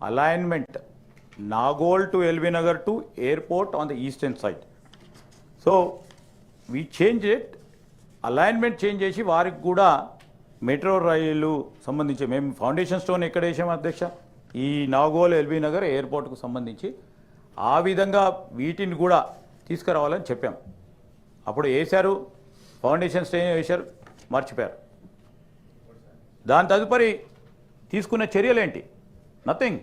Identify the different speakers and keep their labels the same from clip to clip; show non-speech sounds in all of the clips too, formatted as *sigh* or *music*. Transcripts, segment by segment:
Speaker 1: alignment Nagol to LV Nagar to airport on the eastern side. So we change it, alignment change చేసి వారికి కూడా metro rail సంబంధించి మేము foundation stone ఎక్కడ వేసాము అధ్యక్ష? ఈ నాగోల్ ఎల్బీ నగర్ ఎయిర్పోర్ట్కు సంబంధించి. ఆ విధంగా వీటిని కూడా తీసుకురావాలని చెప్పాం. అప్పుడు వేశారు. ఫౌండేషన్ స్టోన్ వేశారు. మర్చిపోయారు. దాని తదుపరి తీసుకున్న చర్యలేంటి నథింగ్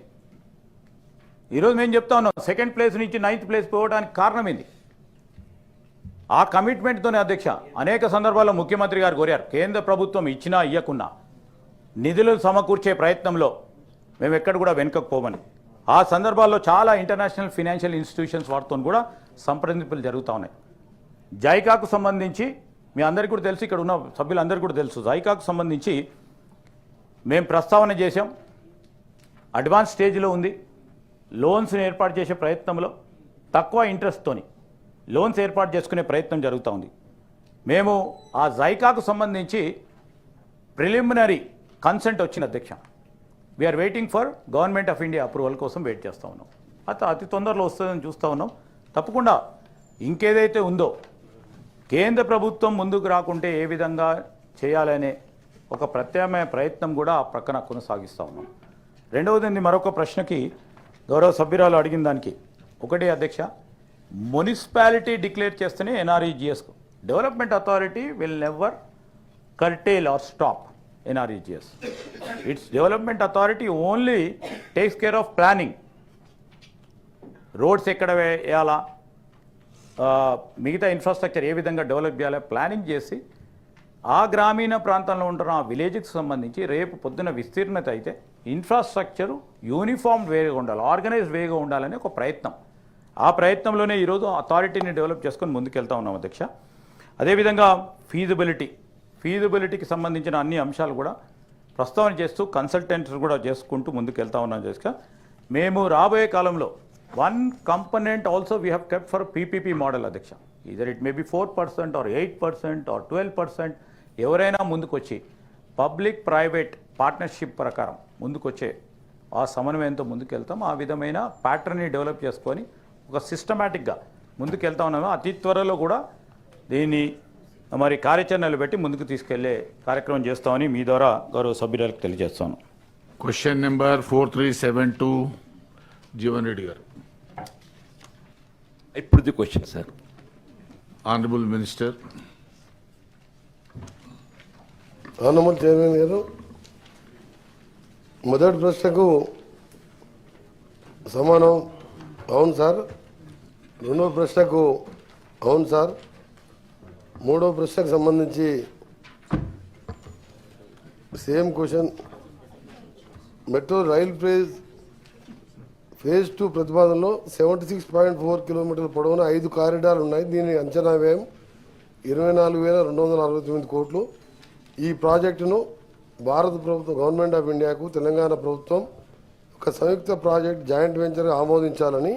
Speaker 1: ఈరోజు మేము చెప్తా ఉన్నాం సెకండ్ ప్లేస్ నుంచి నైన్త్ ప్లేస్ పోవడానికి కారణం ఏంది? ఆ కమిట్మెంట్తోనే అధ్యక్ష అనేక సందర్భాల్లో ముఖ్యమంత్రి గారు కోరారు కేంద్ర ప్రభుత్వం ఇచ్చినా ఇయ్యకున్నా. నిధులు సమకూర్చే ప్రయత్నంలో మేము ఎక్కడ కూడా వెనుకపోమని ఆ సందర్భాల్లో చాలా ఇంటర్నేషనల్ ఫినాన్షియల్ ఇన్స్టిట్యూషన్స్ వాటితో కూడా సంప్రదింపులు జరుగుతూ ఉన్నాయి. జైకాకు సంబంధించి మీ అందరికీ కూడా తెలుసు ఇక్కడ ఉన్న సభ్యులందరికీ కూడా తెలుసు. జైకాకు సంబంధించి మేము ప్రస్తావన చేశాం అడ్వాన్స్ స్టేజ్లో ఉంది. లోన్స్ని ఏర్పాటు చేసే ప్రయత్నంలో తక్కువ ఇంట్రెస్ట్తోని లోన్స్ ఏర్పాటు చేసుకునే ప్రయత్నం జరుగుతూ ఉంది. మేము ఆ జైకాకు సంబంధించి ప్రిలిమినరీ కన్సెంట్ వచ్చిన అధ్యక్ష. We're waiting for government of India approval కోసం వెయిట్ చేస్తూ ఉన్నాం. అత అతి తొందరలో వస్తుందని చూస్తూ ఉన్నాం. తప్పకుండా ఇంకేదైతే ఉందో కేంద్ర ప్రభుత్వం ముందుకు రాకుంటే ఏ విధంగా చేయాలనే ఒక ప్రత్యామ్నాయ ప్రయత్నం కూడా ఆ ప్రక్కన కొనసాగిస్తూ ఉన్నాం. రెండవది మరొక ప్రశ్నకి గౌరవ సభ్యురాలు అడిగిన దానికి. ఒకటి అధ్యక్ష మున్సిపాలిటీ డిక్లేర్ చేస్తేనే ఎన్ఆర్ఈజిఎస్కు development authority will never curtail or stop NREGS it's development authority only takes care of planning. Roads ఎక్కడ వేయాలా? మిగతా ఇన్ఫ్రాస్ట్రక్చర్ ఏ విధంగా డెవలప్ చేయాలా? ప్లానింగ్ చేసి ఆ గ్రామీణ ప్రాంతంలో ఉంటున్న ఆ విలేజ్కి సంబంధించి రేపు పొద్దున విస్తీర్ణత అయితే ఇన్ఫ్రాస్ట్రక్చరు యూనిఫామ్ వేగా ఉండాలి ఆర్గనైజ్ వేగా ఉండాలని ఒక ప్రయత్నం. ఆ ప్రయత్నంలోనే ఈరోజు అథారిటీని డెవలప్ చేసుకొని ముందుకెళ్తా ఉన్నాం అధ్యక్ష. అదేవిధంగా ఫీజిబిలిటీ ఫీజిబిలిటీకి సంబంధించిన అన్ని అంశాలు కూడా ప్రస్తావన చేస్తూ కన్సల్టెంట్స్ కూడా చేసుకుంటూ ముందుకెళ్తా ఉన్నాం అధ్యక్ష. మేము రాబోయే కాలంలో one component also we have kept for PPP model అధ్యక్ష. Either it may be four percent or eight percent or twelve percent ఎవరైనా ముందుకొచ్చి పబ్లిక్ ప్రైవేట్ పార్ట్నర్షిప్ ప్రకారం ముందుకొచ్చే ఆ సమన్వయంతో ముందుకెళ్తాం. ఆ విధమైన ప్యాటర్న్ని డెవలప్ చేసుకొని ఒక సిస్టమేటిక్గా ముందుకెళ్తా ఉన్నాము. అతి త్వరలో కూడా దీన్ని మరి కార్యాచరణలు పెట్టి ముందుకు తీసుకెళ్ళే కార్యక్రమం చేస్తామని మీ ద్వారా గౌరవ సభ్యులకు తెలియజేస్తాను.
Speaker 2: Question number four three seven two Jeevan Reddy garu.
Speaker 3: ఇప్పుడు question sir
Speaker 2: honourable minister
Speaker 4: honourable chairman garu మొదటి ప్రశ్నకు సమానం. అవును సార్. రెండవ ప్రశ్నకు అవును సార్. మూడవ ప్రశ్నకు సంబంధించి same question. Metro rail phase phase two ప్రతిపాదనలో seventy six point four కిలోమీటర్ల పొడవున ఐదు కారిడార్లు ఉన్నాయి. దీని అంచనా వ్యయం ఇరవై నాలుగు వేల రెండు వందల అరవై తొమ్మిది కోట్లు. ఈ ప్రాజెక్టును భారత ప్రభుత్వం గవర్నమెంట్ ఆఫ్ ఇండియాకు తెలంగాణ ప్రభుత్వం ఒక సంయుక్త project joint venture ఆమోదించాలని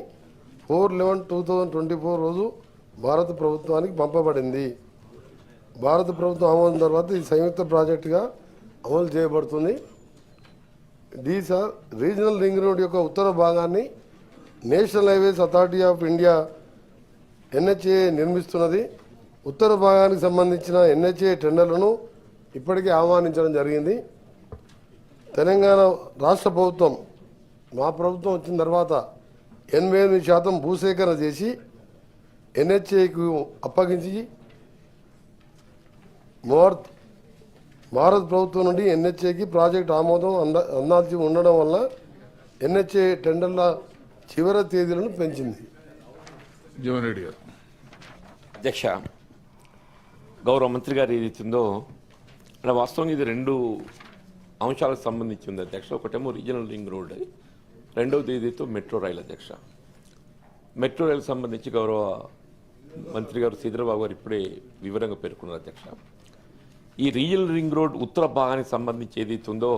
Speaker 4: four eleven two thousand twenty four రోజు భారత ప్రభుత్వానికి పంపబడింది. భారత ప్రభుత్వం ఆమోదం తర్వాత ఈ సంయుక్త ప్రాజెక్టుగా అమలు చేయబడుతుంది. డి సార్ రీజనల్ రింగ్ రోడ్ యొక్క ఉత్తర భాగాన్ని national highways authority of India NHAI నిర్మిస్తున్నది. ఉత్తర భాగానికి సంబంధించిన ఎన్హెచ్ఏ టెండర్లను ఇప్పటికే ఆహ్వానించడం జరిగింది. తెలంగాణ రాష్ట్ర ప్రభుత్వం మా ప్రభుత్వం వచ్చిన తర్వాత ఎనభై ఎనిమిది శాతం భూసేకరణ చేసి ఎన్హెచ్ఏకు అప్పగించి భారత్ భారత ప్రభుత్వం నుండి ఎన్హెచ్ఏకి ప్రాజెక్ట్ ఆమోదం అంద అందాల్సి ఉండడం వల్ల ఎన్హెచ్ఏ టెండర్ల చివరి తేదీలను పెంచింది.
Speaker 2: జీవన్ రెడ్డి గారు.
Speaker 3: అధ్యక్ష గౌరవ మంత్రి గారు ఏదైతుందో అంటే వాస్తవంగా ఇది రెండు అంశాలకు సంబంధించి ఉంది అధ్యక్ష. ఒకటేమో రీజనల్ రింగ్ రోడ్ రెండవది తేదీతో మెట్రో రైల్ అధ్యక్ష. మెట్రో రైలు సంబంధించి గౌరవ మంత్రి గారు శ్రీధరబాబు గారు ఇప్పుడే వివరంగా పేర్కొన్నారు అధ్యక్ష. ఈ రీజనల్ రింగ్ రోడ్ ఉత్తర భాగానికి సంబంధించి ఏదైతే ఉందో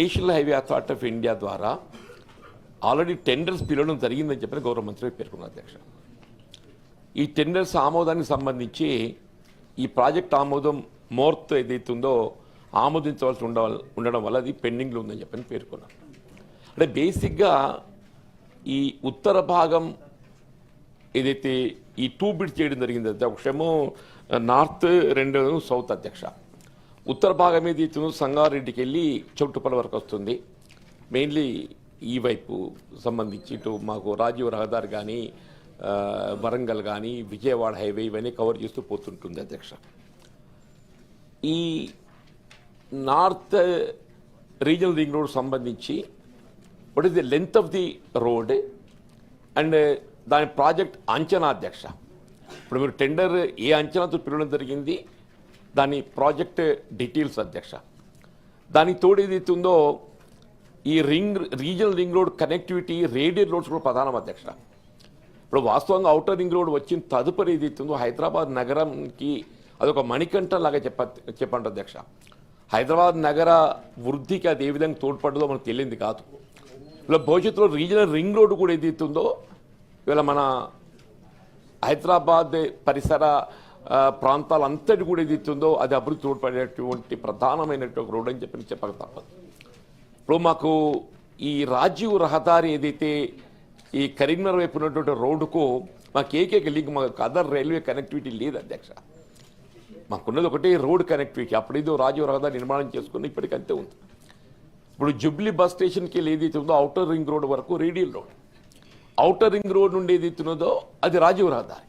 Speaker 3: national highway authority of India ద్వారా ఆల్రెడీ టెండర్స్ పిలవడం జరిగిందని చెప్పిన గౌరవ మంత్రి గారు పేర్కొన్నారు అధ్యక్ష. ఈ టెండర్స్ ఆమోదానికి సంబంధించి ఈ ప్రాజెక్ట్ ఆమోదం మోర్త్ ఏదైతే ఉందో ఆమోదించవలసి ఉండ ఉండడం వల్ల అది పెండింగ్లో ఉందని చెప్పని పేర్కొన్నారు. అంటే బేసిక్గా ఈ ఉత్తర భాగం ఏదైతే ఈ టూ బిట్ చేయడం జరిగింది అధ్యక్షము నార్త్ రెండు సౌత్ అధ్యక్ష. ఉత్తర భాగం ఏదైతే సంగారెడ్డికి వెళ్ళి చౌటుపల వరకు వస్తుంది. మెయిన్లీ ఈ వైపు సంబంధించి ఇటు మాకు రాజీవ్ రహదారి కానీ వరంగల్ కానీ విజయవాడ హైవే ఇవన్నీ కవర్ చేస్తూ పోతుంటుంది అధ్యక్ష. ఈ నార్త్ రీజనల్ రింగ్ రోడ్ సంబంధించి what is the length of the road and దాని ప్రాజెక్ట్ అంచనా అధ్యక్ష. ఇప్పుడు మీరు టెండర్ ఏ అంచనాతో పిలవడం జరిగింది దాని ప్రాజెక్ట్ డీటెయిల్స్ అధ్యక్ష. దానికి తోడు ఏదైతుందో ఈ ring regional ring road connectivity radial roads కూడా ప్రధానం అధ్యక్ష. ఇప్పుడు వాస్తవంగా అవుటర్ రింగ్ రోడ్ వచ్చిన తదుపరి ఏదైతుందో హైదరాబాద్ నగరంకి అదొక మణికంఠం లాగా చెప్ప చెప్పండి అధ్యక్ష. హైదరాబాద్ నగర వృద్ధికి అది ఏ విధంగా తోడ్పడదో మనకు తెలియంది కాదు. ఇలా భవిష్యత్తులో రీజనల్ రింగ్ రోడ్ కూడా ఏదైతుందో ఇవాళ మన హైదరాబాద్ పరిసర ఆ, ప్రాంతాలంతటి కూడా ఏదైతుందో అది అభివృద్ధి తోడ్పడేటువంటి ప్రధానమైనటువంటి రోడ్ అని చెప్పి చెప్పక తప్పదు. ఇప్పుడు మాకు ఈ రాజీవ్ రహదారి ఏదైతే ఈ కరీంనగర్ వైపు ఉన్నటువంటి రోడ్డుకు మాకు ఏకైక లింక్ మాకు అదర్ రైల్వే కనెక్టివిటీ లేదు అధ్యక్ష. మాకున్నది ఒకటే రోడ్ కనెక్టివిటీ. అప్పుడేదో రాజీవ్ రహదారి నిర్మాణం చేసుకుని ఇప్పటికంతే ఉంది. ఇప్పుడు జుబ్లీ బస్ స్టేషన్కి వెళ్ళి ఏదైతే ఉందో అవుటర్ రింగ్ రోడ్ వరకు radial road. Outer ring road నుండి ఏదైతే ఉన్నదో అది రాజీవ్ రహదారి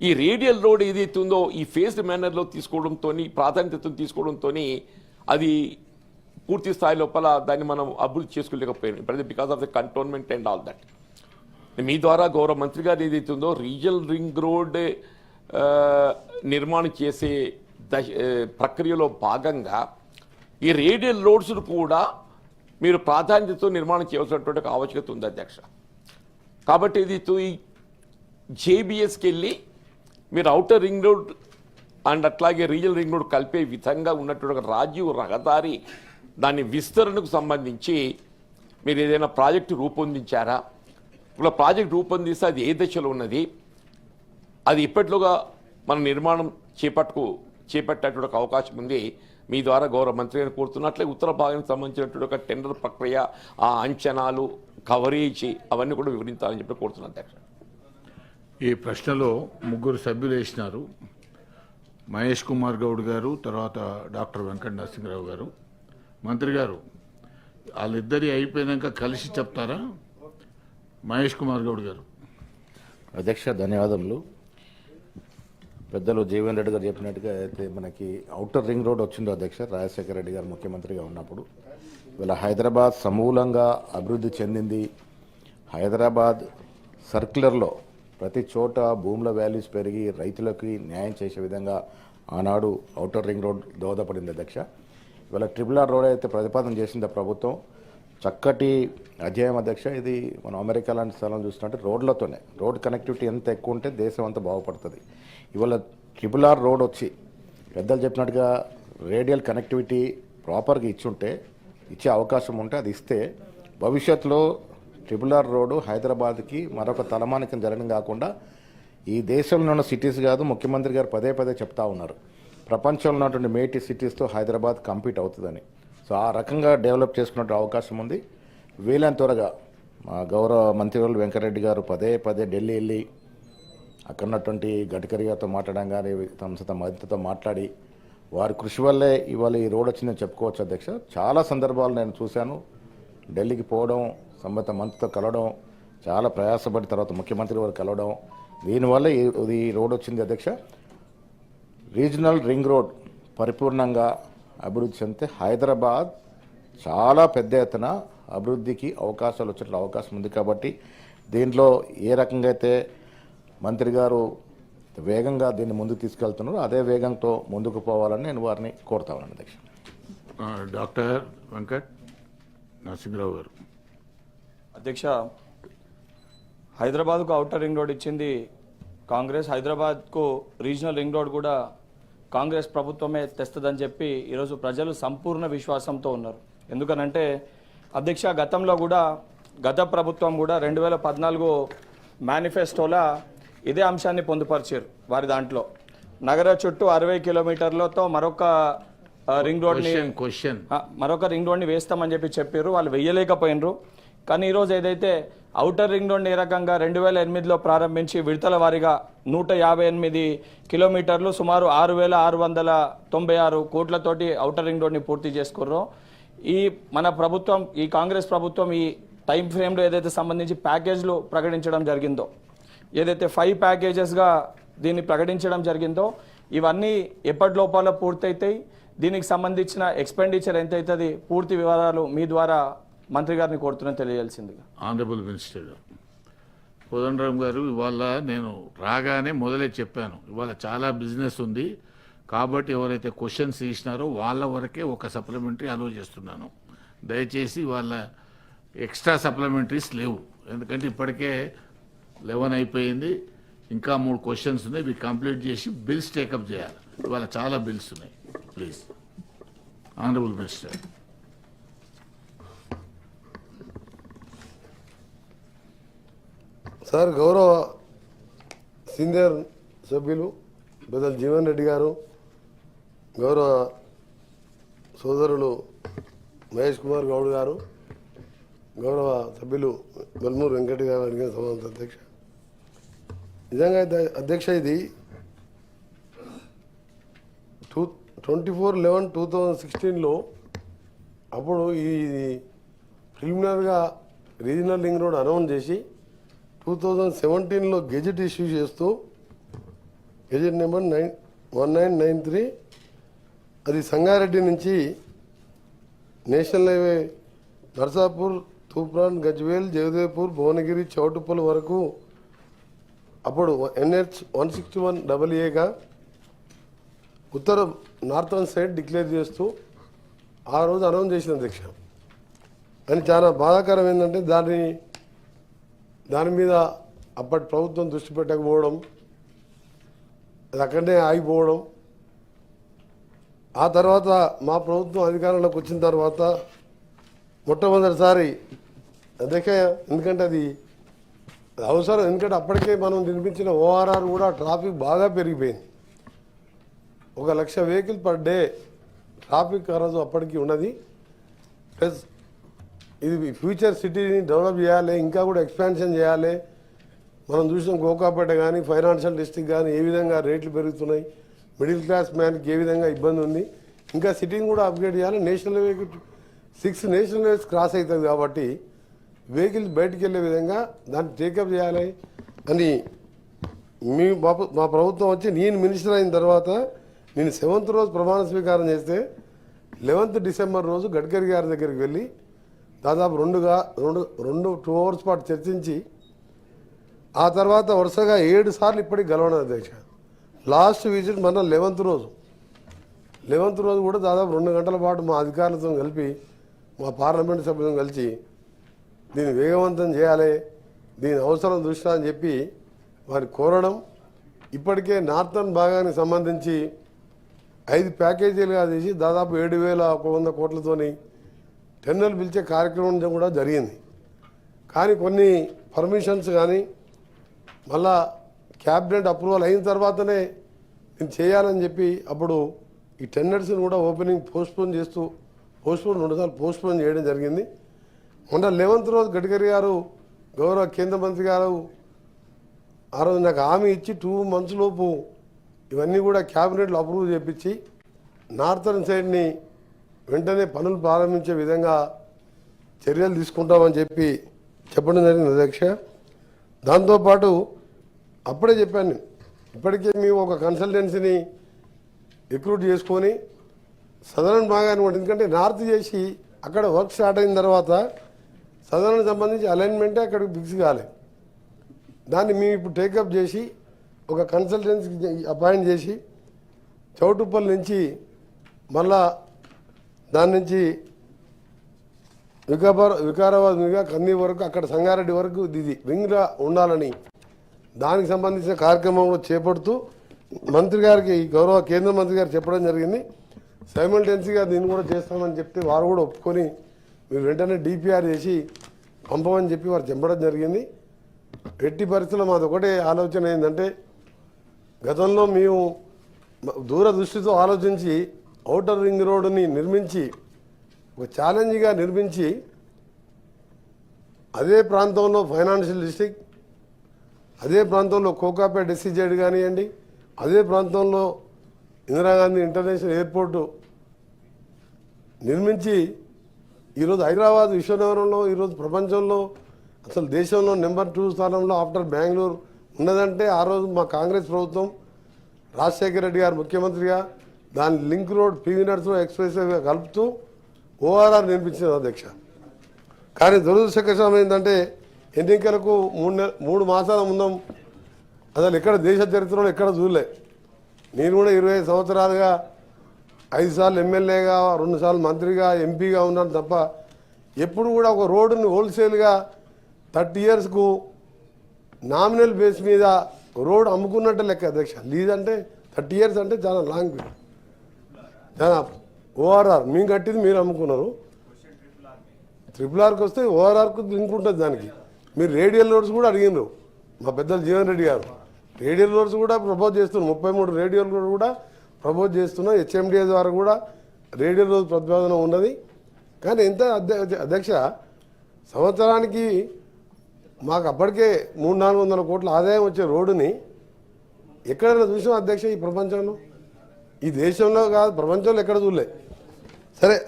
Speaker 3: ఈ రేడియల్ రోడ్ ఏదైతే ఉందో ఈ ఫేస్డ్ మేనర్లో తీసుకోవడంతో ప్రాధాన్యతను తీసుకోవడంతో అది పూర్తి స్థాయి లోపల దాన్ని మనం అభివృద్ధి చేసుకోలేకపోయాం ప్రతి because of the cantonment and all that మీ ద్వారా గౌరవ మంత్రి గారు ఏదైతే ఉందో రీజనల్ రింగ్ రోడ్ నిర్మాణం చేసే దశ ప్రక్రియలో భాగంగా ఈ రేడియల్ రోడ్స్ను కూడా మీరు ప్రాధాన్యతతో నిర్మాణం చేయవలసినటువంటి ఆవశ్యకత ఉంది అధ్యక్ష. కాబట్టి ఇది తూ ఈ జేబిఎస్కి వెళ్ళి మీరు అవుటర్ రింగ్ రోడ్ అండ్ అట్లాగే రీజనల్ రింగ్ రోడ్ కలిపే విధంగా ఉన్నటువంటి ఒక రాజీవ్ రహదారి దాని విస్తరణకు సంబంధించి మీరు ఏదైనా ప్రాజెక్టు రూపొందించారా? ఇలా ప్రాజెక్ట్ రూపొందిస్తే అది ఏ దశలో ఉన్నది? అది ఇప్పట్లోగా మన నిర్మాణం చేపట్టుకు చేపట్టేటువంటి అవకాశం ఉంది. మీ ద్వారా గౌరవ మంత్రి గారిని కోరుతున్నట్లే ఉత్తర భాగానికి సంబంధించినటువంటి ఒక టెండర్ ప్రక్రియ ఆ అంచనాలు కవరేజ్ అవన్నీ కూడా వివరించాలని చెప్పి కోరుతున్నాను అధ్యక్ష.
Speaker 2: ఈ ప్రశ్నలో ముగ్గురు సభ్యులు వేసినారు. మహేష్ కుమార్ గౌడ్ గారు తర్వాత డాక్టర్ వెంకట నరసింహరావు గారు. మంత్రి గారు వాళ్ళిద్దరి అయిపోయినాక కలిసి చెప్తారా? మహేష్ కుమార్ గౌడ్ గారు.
Speaker 5: అధ్యక్ష ధన్యవాదములు. పెద్దలు జీవన్ రెడ్డి గారు చెప్పినట్టుగా అయితే మనకి అవుటర్ రింగ్ రోడ్ వచ్చిందో అధ్యక్ష రాజశేఖర రెడ్డి గారు ముఖ్యమంత్రిగా ఉన్నప్పుడు. వీళ్ళ హైదరాబాద్ సమూలంగా అభివృద్ధి చెందింది. హైదరాబాద్ సర్క్యులర్లో ప్రతి చోట భూముల వాల్యూస్ పెరిగి రైతులకి న్యాయం చేసే విధంగా ఆనాడు అవుటర్ రింగ్ రోడ్ దోహదపడింది అధ్యక్ష. ఇవాళ ట్రిపుల్ ఆర్ రోడ్ అయితే ప్రతిపాదన చేసింది ప్రభుత్వం. చక్కటి అధ్యాయం అధ్యక్ష. ఇది మనం అమెరికా లాంటి స్థలం చూసినట్టు రోడ్లతోనే. రోడ్ కనెక్టివిటీ ఎంత ఎక్కువ ఉంటే దేశం అంతా బాగుపడుతుంది. ఇవాళ ట్రిపుల్ ఆర్ రోడ్ వచ్చి పెద్దలు చెప్పినట్టుగా రేడియల్ కనెక్టివిటీ ప్రాపర్గా ఇచ్చుంటే ఇచ్చే అవకాశం ఉంటే అది ఇస్తే భవిష్యత్తులో ట్రిపుల్ ఆర్ రోడ్డు హైదరాబాద్కి మరొక తలమానికం జరగడం కాకుండా ఈ దేశంలో ఉన్న సిటీస్ కాదు ముఖ్యమంత్రి గారు పదే పదే చెప్తా ఉన్నారు. ప్రపంచంలో ఉన్నటువంటి మేటి సిటీస్తో హైదరాబాద్ కంపీట్ అవుతుందని. సో ఆ రకంగా డెవలప్ చేసుకునే అవకాశం ఉంది. వీలైన త్వరగా మా గౌరవ మంత్రివర్యులు వెంకరెడ్డి గారు పదే పదే ఢిల్లీ వెళ్ళి అక్కడ ఉన్నటువంటి గడ్కరీ గారితో మాట్లాడడం కానీ సంస్థ మద్దతుతో మాట్లాడి వారి కృషి వల్లే ఇవాళ ఈ రోడ్ వచ్చిందని చెప్పుకోవచ్చు అధ్యక్ష. చాలా సందర్భాలు నేను చూశాను. ఢిల్లీకి పోవడం సంబంధిత మంత్రితో కలవడం చాలా ప్రయాసపడి తర్వాత ముఖ్యమంత్రి వారు కలవడం దీనివల్ల ఈ- ఈ రోడ్ వచ్చింది అధ్యక్ష. రీజనల్ రింగ్ రోడ్ పరిపూర్ణంగా అభివృద్ధి చెందితే హైదరాబాద్ చాలా పెద్ద ఎత్తున అభివృద్ధికి అవకాశాలు వచ్చే అవకాశం ఉంది కాబట్టి దీంట్లో ఏ రకంగా అయితే మంత్రి గారు వేగంగా దీన్ని ముందుకు తీసుకెళ్తున్నారో. అదే వేగంతో ముందుకు పోవాలని నేను వారిని కోరుతా ఉన్నాను అధ్యక్ష.
Speaker 2: డాక్టర్ వెంకట్ నరసింహరావు గారు.
Speaker 6: అధ్యక్ష హైదరాబాద్కు అవుటర్ రింగ్ రోడ్ ఇచ్చింది కాంగ్రెస్. హైదరాబాద్కు రీజనల్ రింగ్ రోడ్ కూడా కాంగ్రెస్ ప్రభుత్వమే తెస్తుందని చెప్పి ఈరోజు ప్రజలు సంపూర్ణ విశ్వాసంతో ఉన్నారు. ఎందుకనంటే అధ్యక్ష గతంలో కూడా గత ప్రభుత్వం కూడా రెండు వేల పద్నాలుగు మేనిఫెస్టోలా ఇదే అంశాన్ని పొందుపరిచారు వారి దాంట్లో. నగర చుట్టూ అరవై కిలోమీటర్లతో మరొక రింగ్ రోడ్ని
Speaker 2: క్వశ్చన్
Speaker 6: మరొక రింగ్ రోడ్ని వేస్తామని చెప్పి చెప్పారు. వాళ్ళు వెయ్యలేకపోయినరు కానీ ఈరోజు ఏదైతే అవుటర్ రింగ్ రోడ్ని ఏ రకంగా రెండు వేల ఎనిమిదిలో ప్రారంభించి విడతల వారీగా నూట యాభై ఎనిమిది కిలోమీటర్లు సుమారు ఆరు వేల ఆరు వందల తొంభై ఆరు కోట్లతోటి అవుటర్ రింగ్ రోడ్ని పూర్తి చేసుకుర్రో ఈ మన ప్రభుత్వం ఈ కాంగ్రెస్ ప్రభుత్వం ఈ టైం ఫ్రేమ్లో ఏదైతే సంబంధించి ప్యాకేజ్లు ప్రకటించడం జరిగిందో ఏదైతే ఫైవ్ ప్యాకేజెస్గా దీన్ని ప్రకటించడం జరిగిందో ఇవన్నీ ఎప్పటి లోపల పూర్తయితాయి? దీనికి సంబంధించిన ఎక్స్పెండిచర్ ఎంత అవుతుంది పూర్తి వివరాలు మీ ద్వారా మంత్రి గారిని కోరుతున్నాను తెలియాల్సిందిగా
Speaker 2: ఆనరబుల్ మినిస్టర్ గారు కోదండరామ్ గారు ఇవాళ నేను రాగానే మొదలే చెప్పాను. ఇవాళ చాలా బిజినెస్ ఉంది. కాబట్టి ఎవరైతే క్వశ్చన్స్ ఇచ్చినారో వాళ్ళ వరకే ఒక సప్లిమెంటరీ అలో చేస్తున్నాను. దయచేసి వాళ్ళ ఎక్స్ట్రా సప్లిమెంటరీస్ లేవు. ఎందుకంటే ఇప్పటికే లెవెన్ అయిపోయింది. ఇంకా మూడు క్వశ్చన్స్ ఉన్నాయి. ఇవి కంప్లీట్ చేసి బిల్స్ టేకప్ చేయాలి. ఇవాళ చాలా బిల్స్ ఉన్నాయి. ప్లీజ్ ఆనరబుల్ మినిస్టర్
Speaker 4: సార్ గౌరవ సీనియర్ సభ్యులు పెద్దలు జీవన్ రెడ్డి గారు గౌరవ సోదరులు మహేష్ కుమార్ గౌడ్ గారు గౌరవ సభ్యులు బల్మూరు వెంకట గారు అడిగిన సమావేశ అధ్యక్ష. నిజంగా అధ్యక్ష ఇది two twenty four eleven two thousand సిక్స్టీన్లో అప్పుడు ఈ ప్రిలిమినర్గా రీజనల్ లింక్ రోడ్ అనౌన్స్ చేసి టూ థౌజండ్ సెవెంటీన్లో గెజెట్ ఇష్యూ చేస్తూ gazette number nine one nine nine three అది సంగారెడ్డి నుంచి నేషనల్ హైవే నర్సాపూర్ తూప్రాన్ గజ్వేల్ జగదేవ్పూర్ భువనగిరి చౌటుప్పల్ వరకు అప్పుడు NH one sixty one double ఏగా ఉత్తర నార్థన్ సైడ్ డిక్లేర్ చేస్తూ ఆ రోజు అనౌన్స్ చేసిన అధ్యక్ష. అని చాలా బాధాకరం ఏంటంటే దాన్ని దాని మీద అప్పటి ప్రభుత్వం దృష్టి పెట్టకపోవడం అది అక్కడనే ఆగిపోవడం. ఆ తర్వాత మా ప్రభుత్వం అధికారంలోకి వచ్చిన తర్వాత మొట్టమొదటిసారి అధ్యక్ష ఎందుకంటే అది అది అవసరం ఎందుకంటే అప్పటికే మనం నిర్మించిన ఓఆర్ఆర్ కూడా ట్రాఫిక్ బాగా పెరిగిపోయింది. ఒక lakh vehicle per day traffic కరోజు అప్పటికి ఉన్నది. ప్లస్ ఇది ఫ్యూచర్ సిటీని డెవలప్ చేయాలి ఇంకా కూడా ఎక్స్పాన్షన్ చేయాలి. మనం చూసిన గోకాపేట కానీ ఫైనాన్షియల్ డిస్ట్రిక్ట్ కానీ ఏ విధంగా రేట్లు పెరుగుతున్నాయి. మిడిల్ క్లాస్ మ్యాన్కి ఏ విధంగా ఇబ్బంది ఉంది. ఇంకా సిటీని కూడా అప్గ్రేడ్ చేయాలి. National highway six national highways cross అవుతుంది కాబట్టి వెహికల్స్ బయటికి వెళ్ళే విధంగా దాన్ని టేకప్ చేయాలి అని మీ మా ప్రభుత్వం వచ్చి నేను మినిస్టర్ అయిన తర్వాత నేను సెవెంత్ రోజు ప్రమాణ స్వీకారం చేస్తే లెవెంత్ డిసెంబర్ రోజు గడ్కరీ గారి దగ్గరికి వెళ్ళి దాదాపు రెండుగా రెండు రెండు టూ అవర్స్ పాటు చర్చించి ఆ తర్వాత వరుసగా ఏడు సార్లు ఇప్పటికి గెలవడం అధ్యక్ష. లాస్ట్ విజిట్ మన లెవెంత్ రోజు. లెవెంత్ రోజు కూడా దాదాపు రెండు గంటల పాటు మా అధికారులతో కలిపి మా పార్లమెంట్ సభ్యులతో కలిసి దీన్ని వేగవంతం చేయాలి. దీని అవసరం దృష్ట్యా అని చెప్పి వారి కోరడం. ఇప్పటికే నార్థన్ భాగానికి సంబంధించి ఐదు ప్యాకేజీలుగా తీసి దాదాపు ఏడు వేల ఒక వంద కోట్లతోని టెండర్లు పిలిచే కార్యక్రమం కూడా జరిగింది. కానీ కొన్ని పర్మిషన్స్ కానీ మళ్ళా క్యాబినెట్ అప్రూవల్ అయిన తర్వాతనే నేను చేయాలని చెప్పి అప్పుడు ఈ టెండర్స్ని కూడా ఓపెనింగ్ పోస్ట్పోన్ చేస్తూ పోస్ట్పోన్ రెండుసార్లు పోస్ట్పోన్ చేయడం జరిగింది. మొన్న లెవెంత్ రోజు గడ్కరీ గారు గౌరవ కేంద్ర మంత్రి గారు ఆ రోజు నాకు హామీ ఇచ్చి టూ మంత్స్ లోపు ఇవన్నీ కూడా క్యాబినెట్లో అప్రూవ్ చేపించి నార్థన్ సైడ్ని వెంటనే పనులు ప్రారంభించే విధంగా చర్యలు తీసుకుంటామని చెప్పి చెప్పడం జరిగింది అధ్యక్ష. దాంతోపాటు అప్పుడే చెప్పాను ఇప్పటికే మేము ఒక కన్సల్టెన్సీని రిక్రూట్ చేసుకొని సదరన్ భాగాన్ని కూడా ఎందుకంటే నార్త్ చేసి అక్కడ వర్క్ స్టార్ట్ అయిన తర్వాత సదరన్ సంబంధించి అలైన్మెంటే అక్కడికి ఫిక్స్ కాలే. దాన్ని మేము ఇప్పుడు టేకప్ చేసి ఒక కన్సల్టెన్సీ అపాయింట్ చేసి చౌటుప్పల్ నుంచి మళ్ళా దాని నుంచి వికాబార్ వికారాబాద్ మీదుగా కన్నీ వరకు అక్కడ సంగారెడ్డి వరకు ఇది రింగ్గా ఉండాలని దానికి సంబంధించిన కార్యక్రమంలో చేపడుతూ మంత్రి గారికి గౌరవ కేంద్ర మంత్రి గారు చెప్పడం జరిగింది. సైమల్టెన్సీగా దీన్ని కూడా చేస్తామని చెప్తే వారు కూడా ఒప్పుకొని మీరు వెంటనే డిపిఆర్ చేసి పంపమని చెప్పి వారు చెప్పడం జరిగింది. ఎట్టి పరిస్థితుల్లో మాది ఒకటే ఆలోచన ఏంటంటే గతంలో మేము దూరదృష్టితో ఆలోచించి ఔటర్ రింగ్ రోడ్డుని నిర్మించి ఒక ఛాలెంజ్గా నిర్మించి అదే ప్రాంతంలో ఫైనాన్షియల్ డిస్టిక్ అదే ప్రాంతంలో కోకాపేట ఎస్సీజెడ్ కానివ్వండి అదే ప్రాంతంలో ఇందిరాగాంధీ ఇంటర్నేషనల్ ఎయిర్పోర్టు నిర్మించి ఈరోజు హైదరాబాద్ విశ్వనగరంలో ఈరోజు ప్రపంచంలో అసలు దేశంలో నెంబర్ టూ స్థానంలో ఆఫ్టర్ బెంగళూరు ఉన్నదంటే ఆ రోజు మా కాంగ్రెస్ ప్రభుత్వం రాజశేఖర రెడ్డి గారు ముఖ్యమంత్రిగా దాని link road PV Narasimha express కలుపుతూ ఓఆర్ఆర్ నిర్మించింది అధ్యక్ష. కానీ దురదృష్టకరం ఏంటంటే ఎన్నికలకు మూడు నెల మూడు మాసాల ముందం అసలు ఎక్కడ దేశ చరిత్రలో ఎక్కడ చూడలే. నేను కూడా ఇరవై ఐదు సంవత్సరాలుగా ఐదు సార్లు ఎమ్మెల్యేగా రెండు సార్లు మంత్రిగా ఎంపీగా ఉన్నాను తప్ప ఎప్పుడు కూడా ఒక రోడ్డుని హోల్సేల్గా థర్టీ ఇయర్స్కు నామినల్ బేస్ మీద రోడ్ అమ్ముకున్నట్టు లెక్క అధ్యక్ష. లీజ్ అంటే థర్టీ ఇయర్స్ అంటే చాలా లాంగ్ చాలా ఓఆర్ఆర్ మేము కట్టింది మీరు అమ్ముకున్నారు. ట్రిపుల్ ఆర్కి వస్తే ఓఆర్ఆర్కు లింక్ ఉంటుంది దానికి. మీరు రేడియల్ రోడ్స్ కూడా అడిగినారు మా పెద్దలు జీవన్ రెడ్డి గారు. రేడియల్ రోడ్స్ కూడా ప్రపోజ్ చేస్తున్నారు. ముప్పై మూడు రేడియల్ కూడా ప్రమోట్ చేస్తున్నాం. హెచ్ఎండిఏ ద్వారా కూడా రేడియో రోజు ప్రతిపాదన ఉన్నది. కానీ ఎంత అధ్య- అధ్యక్ష సంవత్సరానికి మాకు అప్పటికే మూడు నాలుగు వందల కోట్ల ఆదాయం వచ్చే రోడ్డుని ఎక్కడైనా చూసాం అధ్యక్ష ఈ ప్రపంచంలో. ఈ దేశంలో కాదు ప్రపంచంలో ఎక్కడ చూడలే. సరే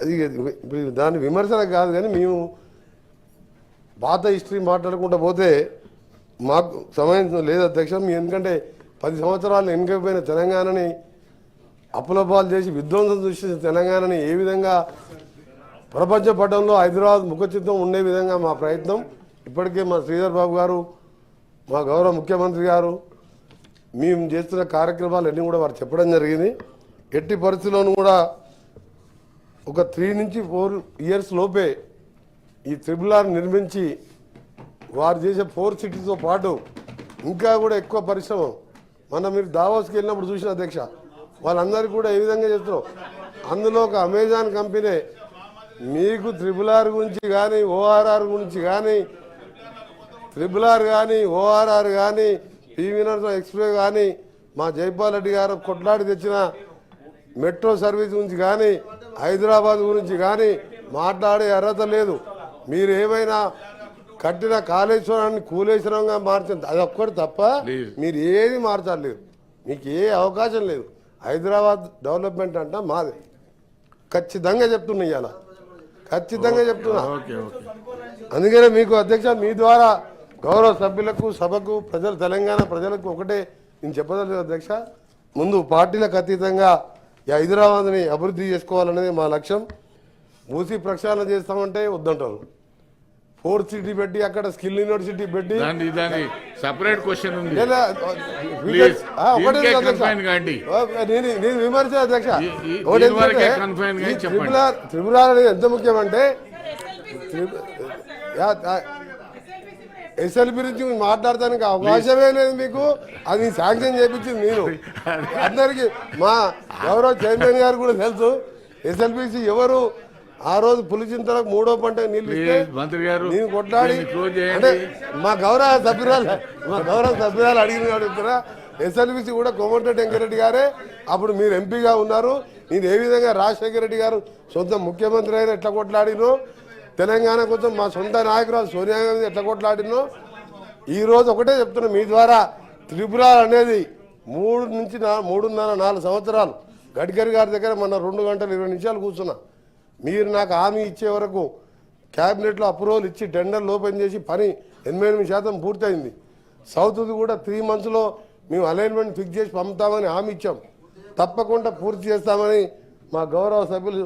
Speaker 4: దాని విమర్శలకు కాదు కానీ మేము పాత హిస్టరీ మాట్లాడుకుంటూ పోతే మాకు సమయం లేదు అధ్యక్ష. ఎందుకంటే పది సంవత్సరాలు వెనుకపోయిన తెలంగాణని అప్పులపాలు చేసి విధ్వంసం సృష్టించిన తెలంగాణని ఏ విధంగా ప్రపంచ పటంలో హైదరాబాద్ ముఖచిత్వం ఉండే విధంగా మా ప్రయత్నం. ఇప్పటికే మా శ్రీధర్ బాబు గారు మా గౌరవ ముఖ్యమంత్రి గారు మేము చేస్తున్న కార్యక్రమాలు అన్నీ కూడా వారు చెప్పడం జరిగింది. ఎట్టి పరిస్థితుల్లోనూ కూడా ఒక త్రీ నుంచి ఫోర్ ఇయర్స్ లోపే ఈ త్రిబుల్ ఆర్ నిర్మించి వారు చేసే ఫోర్ సిటీస్తో పాటు ఇంకా కూడా ఎక్కువ పరిశ్రమ. మన మీరు దావోస్కి వెళ్ళినప్పుడు చూసిన అధ్యక్ష వాళ్ళందరికీ కూడా ఏ విధంగా చేస్తున్నాం అందులో ఒక అమెజాన్ కంపెనీ మీకు త్రిబుల్ ఆర్ గురించి కానీ ఓఆర్ఆర్ గురించి కానీ త్రిబుల్ ఆర్ కానీ ఓఆర్ఆర్ కానీ పివి నరసింహ ఎక్స్ప్రెస్ కానీ మా జైపాల్ రెడ్డి గారు కొట్లాడి తెచ్చిన మెట్రో సర్వీస్ గురించి కానీ హైదరాబాద్ గురించి కానీ మాట్లాడే అర్హత లేదు. మీరు ఏమైనా కట్టిన కాళేశ్వరాన్ని కూలేశ్వరంగా మార్చింది అది ఒక్కటి తప్ప
Speaker 2: లేదు.
Speaker 4: మీరు ఏది మార్చలేదు మీకు ఏ అవకాశం లేదు. హైదరాబాద్ డెవలప్మెంట్ అంట మాది. ఖచ్చితంగా చెప్తున్నా ఇవాళ ఖచ్చితంగా చెప్తున్నా.
Speaker 2: Okay okay.
Speaker 4: అందుకనే మీకు అధ్యక్ష మీ ద్వారా గౌరవ సభ్యులకు సభకు ప్రజలు తెలంగాణ ప్రజలకు ఒకటే నేను చెప్పదలేదు అధ్యక్ష ముందు పార్టీలకు అతీతంగా ఈ హైదరాబాద్ని అభివృద్ధి చేసుకోవాలనేది మా లక్ష్యం. మూసి ప్రక్షాళన చేస్తామంటే వద్దంటారు. ఫోర్త్ సిటీ పెట్టి అక్కడ స్కిల్ యూనివర్సిటీ పెట్టి
Speaker 2: సపరేట్ క్వశ్చన్ ఉంది.
Speaker 4: నేను నేను విమర్శ అధ్యక్ష. త్రిపుర త్రిపుర ఎంత ముఖ్యమంటే ఎస్ఎల్పి గురించి మాట్లాడటానికి అవకాశమే లేదు మీకు. అది శాంక్షన్ చేయించింది నేను. *laughs* అందరికి మా గౌరవ చైర్మన్ గారు కూడా తెలుసు. ఎస్ఎల్పిసి ఎవరు? ఆ రోజు పులిచింతలకు మూడో పంట నీళ్ళు ఇస్తే
Speaker 2: Please, మంత్రి గారు
Speaker 4: నేను కొట్లాడి అంటే మా గౌరవ సభ్యురాలు మా గౌరవ సభ్యురాలు అడిగిన వాడు చెప్తారా ఎస్ఎల్బిసి కూడా కోమటిరెడ్డి వెంకరెడ్డి గారే. అప్పుడు మీరు ఎంపీగా ఉన్నారు. నేను ఏ విధంగా రాజశేఖర రెడ్డి గారు సొంత ముఖ్యమంత్రి అయినా ఎట్లా కొట్లాడినో తెలంగాణ కోసం మా సొంత నాయకురాలు సోనియా గాంధీ ఎట్లా కొట్లాడినో ఈ రోజు ఒకటే చెప్తున్నా మీ ద్వారా. త్రిపుర అనేది మూడు నుంచి నా మూడున్నర నాలుగు సంవత్సరాలు గడ్కరీ గారి దగ్గర మొన్న రెండు గంటలు ఇరవై నిమిషాలు కూర్చున్నా. మీరు నాకు హామీ ఇచ్చే వరకు క్యాబినెట్లో అప్రూవల్ ఇచ్చి టెండర్లు ఓపెన్ చేసి పని ఎనభై ఎనిమిది శాతం పూర్తయింది. సౌత్ది కూడా త్రీ మంత్స్లో మేము అలైన్మెంట్ ఫిక్స్ చేసి పంపుతామని హామీ ఇచ్చాం. తప్పకుండా పూర్తి చేస్తామని మా గౌరవ సభ్యులు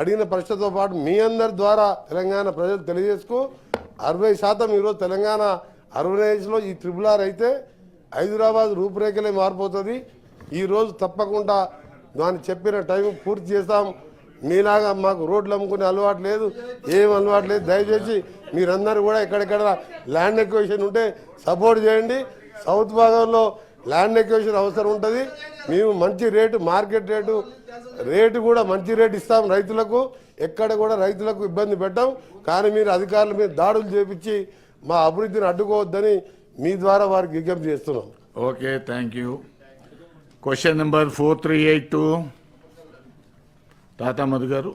Speaker 4: అడిగిన ప్రశ్నతో పాటు మీ అందరి ద్వారా తెలంగాణ ప్రజలు తెలియజేసుకు అరవై శాతం ఈరోజు తెలంగాణ అర్బనైజ్లో ఈ ట్రిపుల్ ఆర్ అయితే హైదరాబాద్ రూపురేఖలే మారిపోతుంది. ఈరోజు తప్పకుండా దాన్ని చెప్పిన టైం పూర్తి చేస్తాం. మీలాగా మాకు రోడ్లు అమ్ముకునే అలవాటు లేదు ఏం అలవాటు లేదు. దయచేసి మీరందరూ కూడా ఎక్కడెక్కడ ల్యాండ్ ఎక్వేషన్ ఉంటే సపోర్ట్ చేయండి. సౌత్ భాగంలో ల్యాండ్ ఎక్వేషన్ అవసరం ఉంటుంది. మేము మంచి రేటు మార్కెట్ రేటు రేటు కూడా మంచి రేటు ఇస్తాం రైతులకు. ఎక్కడ కూడా రైతులకు ఇబ్బంది పెట్టాం. కానీ మీరు అధికారుల మీద దాడులు చేపించి మా అభివృద్ధిని అడ్డుకోవద్దని మీ ద్వారా వారికి విజ్ఞప్తి చేస్తున్నాం.
Speaker 2: Okay thank you question number four three eight two Tata Madhu garu